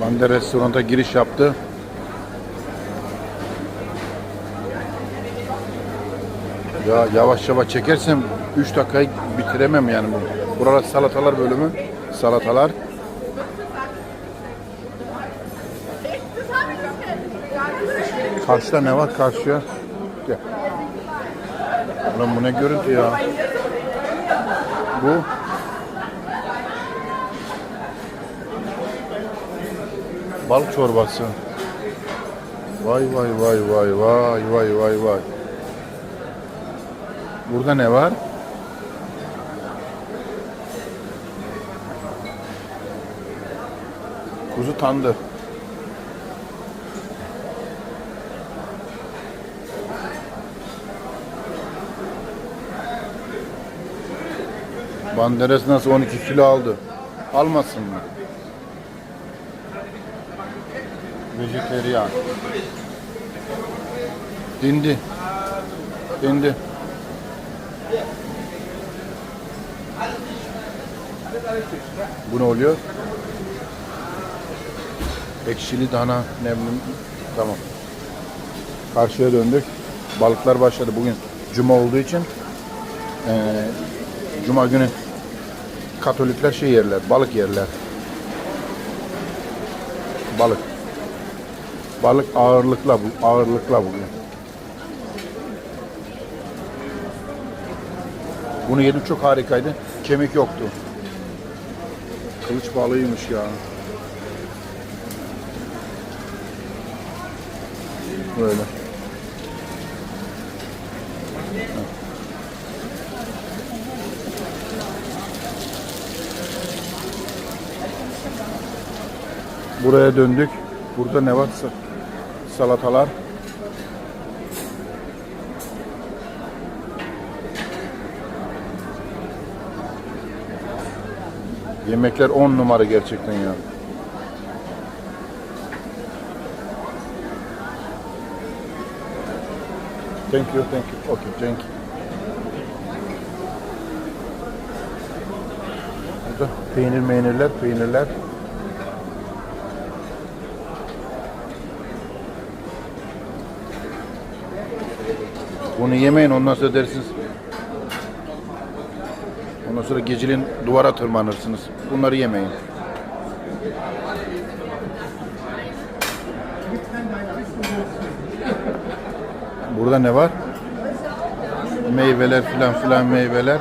Bande restoranta giriş yaptı. Ya yavaş yavaş çekersem 3 dakikayı bitiremem yani bu. Burası salatalar bölümü. Salatalar. Karşıda ne var karşıya? Gel. Ulan bu ne görüntü ya? Bu balık çorbası. Vay vay vay vay vay vay vay vay. Burada ne var? Kuzu tandır. Banderes nasıl 12 kilo aldı? Almasın mı? Vejeteryan. Dindi. Dindi. Bu ne oluyor? Ekşili dana nemli. Tamam. Karşıya döndük. Balıklar başladı. Bugün cuma olduğu için eee, cuma günü Katolikler şey yerler, balık yerler. Balık. Balık ağırlıkla bu, ağırlıkla bugün. Bunu yedim çok harikaydı. Kemik yoktu. Kılıç balığıymış ya. Böyle. Buraya döndük. Burada ne varsa salatalar. Yemekler 10 numara gerçekten ya. Thank you, thank you. Okay, thank you. Burada peynir meynirler, peynirler. Bunu yemeyin ondan sonra dersiniz. Ondan sonra geceliğin duvara tırmanırsınız. Bunları yemeyin. Burada ne var? Meyveler filan filan meyveler.